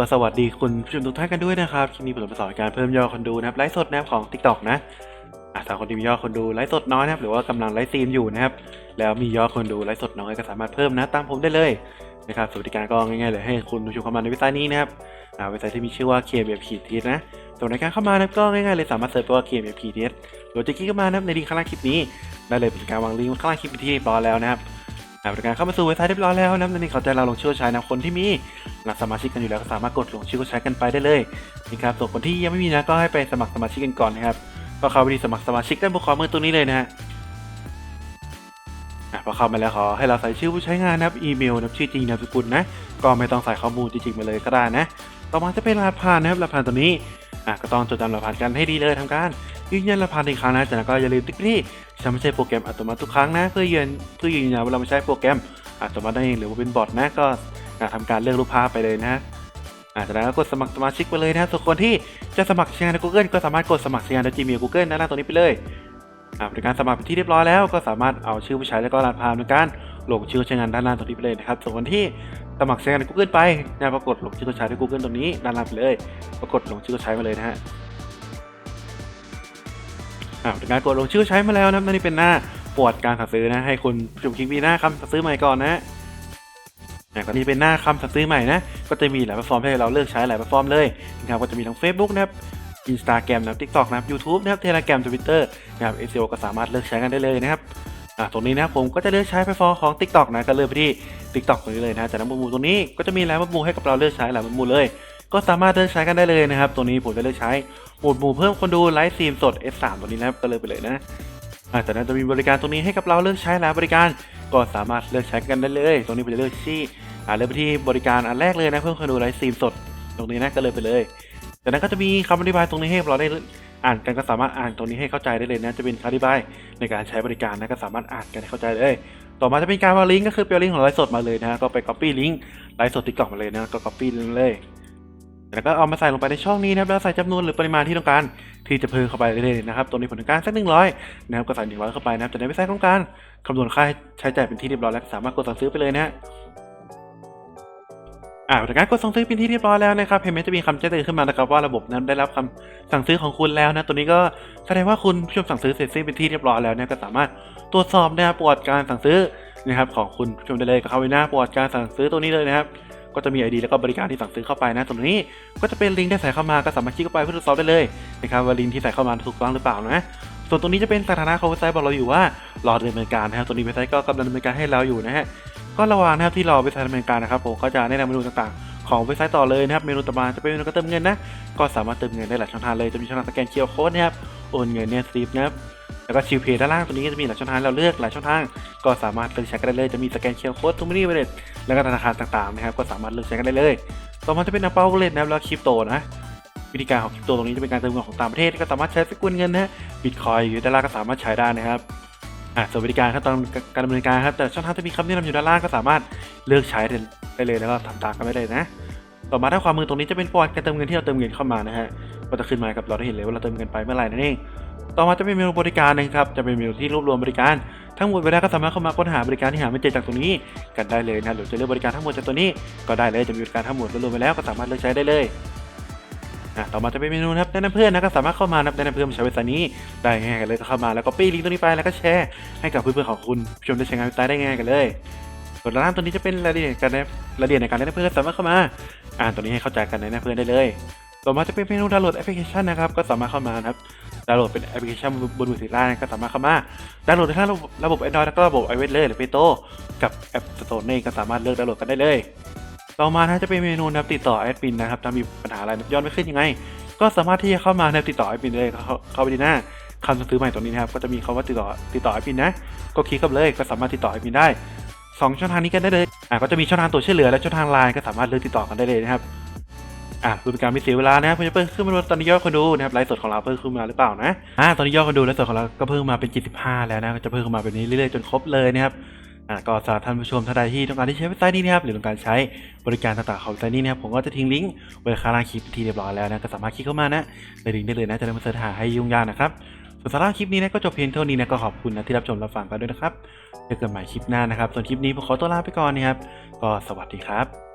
ก็สวัสดีคุณผู้ชมทุกท่านกันด้วยนะครับคลิปนี้ผมจะสอนการเพิ่มยอดคนดูนะครับไลฟ์สดนะครับของ TikTok นะอะถ้าคนที่มียอดคนดูไลฟ์สดน้อยนะครับหรือว่ากำลังไลฟ์สตรีมอยู่นะครับแล้วมียอดคนดูไลฟ์สดน้อยก็สามารถเพิ่มนะตามผมได้เลยนะครับสวัสดิการก็ง่ายๆเลยให้คุณผู้ชมเข้ามาในเว็บไซต์นี้นะครับอ่าเว็บไซต์ที่มีชื่อว่า k b f p t นะส่วนในการเข้ามานะครับก็ง่ายๆเลยสามารถเสิร์ชไปว่า k b f p t หรือจะคลิกเข้ามานะครับในลิงก์ข้างล่างคลิปนี้ได้เลยเป็นการวางลิงก์ข้างล่างคลิปที่เรียบร้อยแล้วนะครับ อ่าบริการเข้ามาสู่เว็บไซต์เรียบร้อยแล้วนะครับในนี้เขาจะเราลงชื่อใช้นะคนที่มีหลักสมาชิกกันอยู่แล้วก็สามารถกดลงชื่อใช้กันไปได้เลยนะครับส่วนคนที่ยังไม่มีนะก็ให้ไปสมัครสมาชิกกันก่อนนะครับก็เข้าไปที่สมัครสมาชิกด้านบนขวามือตรงนี้เลยนะฮะอะพอเข้ามาแล้วขอให้เราใส่ชื่อผู้ใช้งานนะครับอีเมลนะชื่อจริงนามสกุลนะก็ไม่ต้องใส่ข้อมูลจริงๆมาเลยก็ได้นะ ต่อมาจะเป็นรหัสผ่านนะครับรหัสผ่านตัวนี้อะก็ต้องจดจำรหัสผ่านกันให้ดีเลยทำการ ยืนยันรหัสผ่านอีกครั้งนะจากนั้นก็อย่าลืมติ๊กที่ฉันไม่ใช่โปรแกรมอัตโนมัติทุกครั้งนะ เพื่อยืนเพื่อยืนยันว่าเราไม่ใช่โปรแกรมอัตโนมัตินั่นเองหรือว่าเป็นบอทนะก็ทำการเลือกรูปภาพไปเลยนะอาจากนั้นก็กดสมัครสมาชิกไปเลยนะส่วนคนที่จะสมัครใช้งานใน Google ก็สามารถกดสมัครใช้งานใน Gmail Google นะหน้าตรงนี้ไปเลยอ่าบริการสมัครเป็นที่เรียบร้อยแล้วก็สามารถเอาชื่อผู้ใช้แล้วก็รหัสผ่านในการลงชื่อใช้งานด้านล่างตรงนี้ไปเลยนะครับส่วนคนที่สมัครใช้งานใน Google ไปนะปรากฏลงชื่อผู้ใช้ใน Google ตรงนี้ด้านล่างไปเลย ปรากฏลงชื่อผู้ใช้มาเลยนะฮะ อ่าบริการกดลงชื่อใช้มาแล้วนะนี่เป็นหน้าปวดการสั่งซื้อนะ ให้คุณผู้ชมคลิกวีหน้าคำสั่งซื้อใหม่ก่อนนะอะก็นี่เป็นหน้าคำสั่งซื้อใหม่นะ ก็จะมีหลายแพลตฟอร์มให้เราเลือกใช้หลายแพลตฟอร์มเลยนะครับก็จะมีทั้ง Facebook นะครับ Instagram นะครับ TikTok นะครับ YouTube นะครับ Telegram Twitter นะครับ SEO ก็สามารถเลือกใช้กันได้เลยนะครับอะตรงนี้นะครับผมก็จะเลือกใช้แพลตฟอร์มของ TikTok นะก็เลือกไปที่ TikTok ตรงนี้เลยนะจากนั้นหมวดหมู่ตรงนี้ก็จะมีหลายหมวดหมู่ให้กับเราเลือกใช้หลายหมวดหมู่เลย ก็สามารถเลือกใช้กันได้เลยนะครับตรงนี้ผมจะเลือกใช้หมวดหมู่เพิ่มคนดูไลฟ์สีมสด S3 ตรงนี้นะครับก็เลือกไปเลยนะอะจากนั้นจะมีบริการตรงนี้ให้กับเราเลือกใช้หลายบริการก็สามารถเลือกใช้กันได้เลย ตรงนี้ผมจะเลือกที่อ่าเริ่มไปที่บริการอันแรกเลยนะเพิ่มคนดูไลฟ์สีมสด ตรงนี้นะก็เลยไปเลยจากนั้นก็จะมีคำอธิบายตรงนี้ให้เราได้อ่านกันก็สามารถอ่านตรงนี้ให้เข้าใจได้เลยนะจะเป็นคำอธิบายในการใช้บริการนะก็สามารถอ่านกันให้เข้าใจเลยต่อมาจะเป็นการวางลิงก์ก็คือเปียลิงก์ของไลฟ์สดมาเลยนะก็ไป copy ลิงก์ไลฟ์สดติ๊กต็อกมาเลยนะก็ copy ลิงก์เลย แล้วก็เอามาใส่ลงไปในช่องนี้นะครับแล้วใส่จำนวนหรือปริมาณที่ต้องการที่จะเพิ่มเข้าไปเลยนะครับตรงนี้ผลการสักหนึ่งร้อยนะครับก็ใส่หนึ่งร้อยเข้าไปนะครับจากนั้นเว็บไซต์ต้องการคำนวณค่าใช้จ่ายเป็นที่เรียบร้อยแล้วสามารถกดสั่งซื้อไปเลยนะฮะอ่าจากการกดสั่งซื้อเป็นที่เรียบร้อยแล้วนะครับเห็นไหมจะมีคำแจ้งเตือนขึ้นมานะครับว่าระบบนั้นได้รับคำสั่งซื้อของคุณแล้วนะ ตัวนี้ก็แสดงว่าคุณผู้ชมสั่งซื้อเสร็จสิ้นเป็นที่เรียบร้อยแล้วเนี่ยก็สามารถตรวจสอบนะครับประวัติการสั่งซื้อนะครับของคุณผู้ชมได้เลยก็เข้าไปหน้าประวัติการสั่งซื้อตัวนี้เลยนะครับ ก็จะมี ID แล้วก็บริการที่สั่งซื้อเข้าไปนะตรงนี้ก็จะเป็นลิงก์ที่ใส่เข้ามาก็สามารถคลิกเข้าไปเพื่อตรวจสอบได้เลยนะครับว่าลิงก์ที่ใส่เข้ามาถูกต้องหรือเปล่านะส่วนตรงนี้จะเป็นสถานะของเว็บไซต์บอกเราอยู่ว่ารอดำเนินการนะครับตัวนี้เว็บไซต์ก็กำลังดำเนินการให้เราอยู่นะฮะก็ระหว่างนะครับที่รอเว็บไซต์ดำเนินการนะครับผมก็จะแนะนำเมนูต่างๆ ของเว็บไซต์ต่อเลยนะครับเมนูต่อมาจะเป็นเมนูการเติมเงินนะก็สามารถเติมเงินได้หลายช่องทางเลยจะมีช่องทางสแกนเคอร์โค้ดนะครับโอนเงินเนี่ยสตีฟนะครับ แล้วก็ชิลเพย์ด้านล่างตัวนี้ก็จะมีหลายช่องทางเราเลือกหลายช่องทางก็สามารถเลือกใช้กันได้เลยจะมีสแกนเคอร์โค้ดทูมินี่เวเลแล้วก็ธนาคารต่างๆนะครับก็สามารถเลือกใช้กันได้เลยต่อมาจะเป็น Apple Wallet นะครับแล้วคริปโตนะวิธีการของคริปโตตรงนี้จะเป็นการเติมเงินของต่างประเทศก็สามารถใช้สกุลเงินนะฮะบิตคอยอยู่ด้านล่างก็สามารถใช้ได้นะครับอะส่วนวิธีการขั้นตอนการดำเนินการครับแต่ช่องทางจะมีคำแนะนำอยู่ด้านล่างก็สามารถเลือกใช้ได้เลยแล้วก็ทำตามกันได้เลยนะ ต่อมาด้านขวามือตรงนี้จะเป็นประวัติการเติมเงินที่เราเติมเงินเข้ามานะฮะก็จะขึ้นมากับเราได้เห็นเลยว่าเราเติมเงินไปเมื่อไหร่นั่นเอง ต่อมาจะเป็นเมนูบริการนะครับ จะเป็นเมนูที่รวบรวมบริการทั้งหมดเวลาก็สามารถเข้ามาค้นหาบริการที่หาไม่เจอจากตรงนี้กันได้เลยนะหรือจะเลือกบริการทั้งหมดจากตัวนี้ก็ได้เลยจะมีบริการทั้งหมดรวมไปแล้วก็สามารถเลือกใช้ได้เลยอะต่อมาจะเป็นเมนูนะครับแนะนำเพื่อนนะก็สามารถเข้ามานับแนะนำเพื่อนใช้เว็บไซต์นี้ได้ง่ายๆกันเลยก็เข้ามาแล้วก็ปี้ลิงก์ตัวนี้ไปแล้วก็แชร์ให้กับเพื่อนๆของคุณผู้ชมได้ใช้งานเว็บไซต์ได้ง่ายกันเลยส่วนด้านล่างตัวนี้จะเป็นรายละเอียดการแนะรายละเอียดในการแนะนำเพื่อนสามารถเข้ามา อ่านตัวนี้ให้เข้าใจกันแนะนำเพื่อนได้เลย ต่อมาจะเป็นเมนูดาวน์โหลดแอปพลิเคชันนะครับก็สามารถเข้ามานะครับ ดาวน์โหลดเป็นแอปพลิเคชันบนมือถือได้ก็สามารถเข้ามาดาวน์โหลดได้ทั้งระบบ Android แล้วก็ระบบ iOS เลยหรือ p ปโตกับแอป Store นี่ก็สามารถเลือกดาวน์โหลดกันได้เลย ต่อมานะจะเป็นเมนูนะติดต่อแอดมินนะครับถ้ามีปัญหาอะไรยอดไม่ขึ้นยังไง ก็สามารถที่จะเข้ามาในติดต่อแอดมินได้เลยเข้าเข้าไปที่หน้าคำสั่งซื้อใหม่ตรงนี้นะครับก็จะมีคำว่าติดต่อติดต่อแอดมินนะก็คลิกเข้าไปเลยก็สามารถติดต่อแอดมินได้สองช่องทางนี้กันได้เลยอะก็จะมีช่องทางตัวช่วยเหลือและช่องทางไลน์ก็สามารถเลือกติดต่อกันได้เลยนะครับ อะเพื่อเป็นการไม่เสียเวลานะครับเพื่อเพิ่มขึ้นมาตอนนี้ยอดคนดูนะครับไลฟ์สดของเราเพิ่มขึ้นมาหรือเปล่านะอะตอนนี้ยอดคนดูไลฟ์สดของเราก็เพิ่มมาเป็น75แล้วนะจะเพิ่มขึ้นมาแบบนี้เรื่อยๆจนครบเลยนะครับอะก็สำหรับท่านผู้ชมท่านใดที่ต้องการที่ใช้เว็บไซต์นี้นะครับหรือต้องการใช้บริการต่างๆของเว็บไซต์นี้นะครับผมก็จะทิ้งลิงก์ไว้ข้างล่างคลิปที่เรียบร้อยแล้วนะก็สามารถคลิกเข้ามานะในลิงก์ได้เลยนะจะได้มาเสิร์ชหาให้ยุ่งยากนะครับส่วนสาระคลิปนี้นะก็จบเพียงเท่านี้นะก็ขอบคุณนะที่รับชมรับฟังกันด้วยนะครับเจอกันใหม่คลิปหน้านะครับส่วนคลิปนี้ผมขอตัวลาไปก่อนนะครับก็สวัสดีครับ